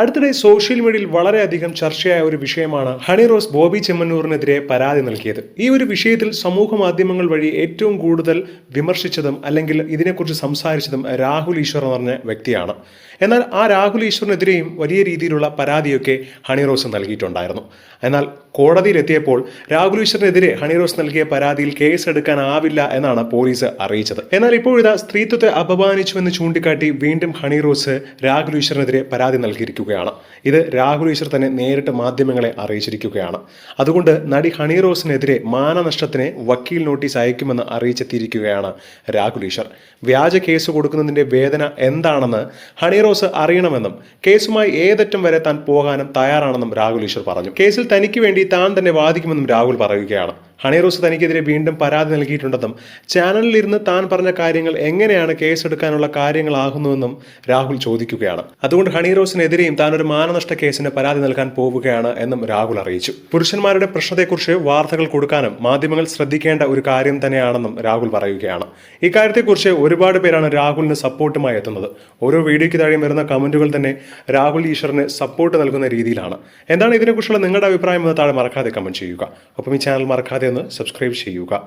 അടുത്തിടെ സോഷ്യൽ മീഡിയയിൽ വളരെയധികം ചർച്ചയായ ഒരു വിഷയമാണ് ഹണി റോസ് ബോബി ചെമ്മന്നൂറിനെതിരെ പരാതി നൽകിയത്. ഈ ഒരു വിഷയത്തിൽ സമൂഹ മാധ്യമങ്ങൾ വഴി ഏറ്റവും കൂടുതൽ വിമർശിച്ചതും അല്ലെങ്കിൽ ഇതിനെക്കുറിച്ച് സംസാരിച്ചതും രാഹുൽ ഈശ്വർ എന്ന് പറഞ്ഞ വ്യക്തിയാണ്. എന്നാൽ ആ രാഹുൽ ഈശ്വറിനെതിരെയും വലിയ രീതിയിലുള്ള പരാതിയൊക്കെ ഹണി റോസ് നൽകിയിട്ടുണ്ടായിരുന്നു. എന്നാൽ കോടതിയിലെത്തിയപ്പോൾ രാഹുൽ ഈശ്വറിനെതിരെ ഹണി റോസ് നൽകിയ പരാതിയിൽ കേസ് എടുക്കാനാവില്ല എന്നാണ് പോലീസ് അറിയിച്ചത്. എന്നാൽ ഇപ്പോഴിതാ സ്ത്രീത്വത്തെ അപമാനിച്ചുവെന്ന് ചൂണ്ടിക്കാട്ടി വീണ്ടും ഹണി റോസ് രാഹുൽ ഈശ്വറിനെതിരെ പരാതി നൽകിയിരിക്കുകയാണ് ഇത് രാഹുൽ ഈശ്വർ തന്നെ നേരിട്ട് മാധ്യമങ്ങളെ അറിയിച്ചിരിക്കുകയാണ്. അതുകൊണ്ട് നടി ഹണി റോസിനെതിരെ മാനനഷ്ടത്തിന് വക്കീൽ നോട്ടീസ് അയക്കുമെന്ന് അറിയിച്ചെത്തിയിരിക്കുകയാണ് രാഹുൽ ഈശ്വർ. വ്യാജ കേസ് കൊടുക്കുന്നതിന്റെ വേദന എന്താണെന്ന് ഹണി റോസ് അറിയണമെന്നും കേസുമായി ഏതറ്റം വരെ താൻ പോകാനും തയ്യാറാണെന്നും രാഹുൽ ഈശ്വർ പറഞ്ഞു. കേസിൽ തനിക്ക് വേണ്ടി താൻ തന്നെ വാദിക്കുമെന്നും രാഹുൽ പറയുകയാണ്. ഹണി റോസ് തനിക്കെതിരെ വീണ്ടും പരാതി നൽകിയിട്ടുണ്ടെന്നും ചാനലിലിരുന്ന് താൻ പറഞ്ഞ കാര്യങ്ങൾ എങ്ങനെയാണ് കേസെടുക്കാനുള്ള കാര്യങ്ങളാകുന്നുവെന്നും രാഹുൽ ചോദിക്കുകയാണ്. അതുകൊണ്ട് ഹണിറോസിനെതിരെയും താൻ ഒരു മാനനഷ്ട കേസിന് പരാതി നൽകാൻ പോവുകയാണ് എന്നും രാഹുൽ അറിയിച്ചു. പുരുഷന്മാരുടെ പ്രശ്നത്തെക്കുറിച്ച് വാർത്തകൾ കൊടുക്കാനും മാധ്യമങ്ങൾ ശ്രദ്ധിക്കേണ്ട ഒരു കാര്യം തന്നെയാണെന്നും രാഹുൽ പറയുകയാണ്. ഇക്കാര്യത്തെക്കുറിച്ച് ഒരുപാട് പേരാണ് രാഹുലിന് സപ്പോർട്ടുമായി എത്തുന്നത്. ഓരോ വീഡിയോയ്ക്ക് താഴെയും വരുന്ന കമന്റുകൾ തന്നെ രാഹുൽ ഈശ്വറിന് സപ്പോർട്ട് നൽകുന്ന രീതിയിലാണ്. എന്താണ് ഇതിനെക്കുറിച്ചുള്ള നിങ്ങളുടെ അഭിപ്രായം എന്ന് താഴെ മറക്കാതെ കമന്റ് ചെയ്യുക. ഒപ്പം ഈ ചാനൽ മറക്കാതെ ഒന്ന് സബ്സ്ക്രൈബ് ചെയ്യുക.